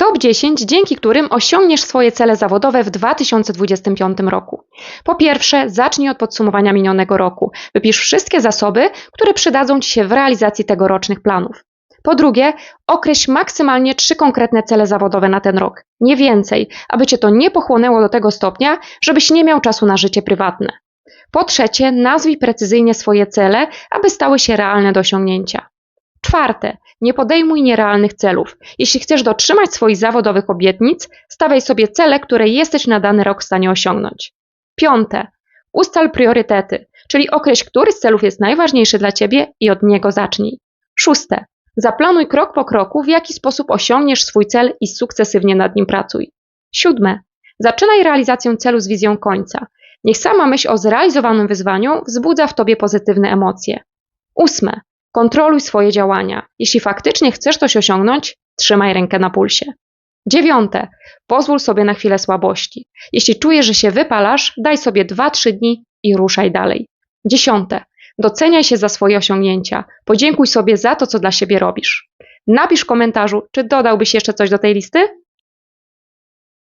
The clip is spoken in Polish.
Top 10, dzięki którym osiągniesz swoje cele zawodowe w 2025 roku. Po pierwsze, zacznij od podsumowania minionego roku. Wypisz wszystkie zasoby, które przydadzą Ci się w realizacji tegorocznych planów. Po drugie, określ maksymalnie trzy konkretne cele zawodowe na ten rok. Nie więcej, aby Cię to nie pochłonęło do tego stopnia, żebyś nie miał czasu na życie prywatne. Po trzecie, nazwij precyzyjnie swoje cele, aby stały się realne do osiągnięcia. Czwarte, nie podejmuj nierealnych celów. Jeśli chcesz dotrzymać swoich zawodowych obietnic, stawiaj sobie cele, które jesteś na dany rok w stanie osiągnąć. Piąte, ustal priorytety, czyli określ, który z celów jest najważniejszy dla Ciebie i od niego zacznij. Szóste, zaplanuj krok po kroku, w jaki sposób osiągniesz swój cel i sukcesywnie nad nim pracuj. Siódme, zaczynaj realizację celu z wizją końca. Niech sama myśl o zrealizowanym wyzwaniu wzbudza w Tobie pozytywne emocje. Ósme, Kontroluj swoje działania. Jeśli faktycznie chcesz coś osiągnąć, trzymaj rękę na pulsie. Dziewiąte. Pozwól sobie na chwilę słabości. Jeśli czujesz, że się wypalasz, daj sobie 2-3 dni i ruszaj dalej. Dziesiąte. Doceniaj się za swoje osiągnięcia. Podziękuj sobie za to, co dla siebie robisz. Napisz w komentarzu, czy dodałbyś jeszcze coś do tej listy?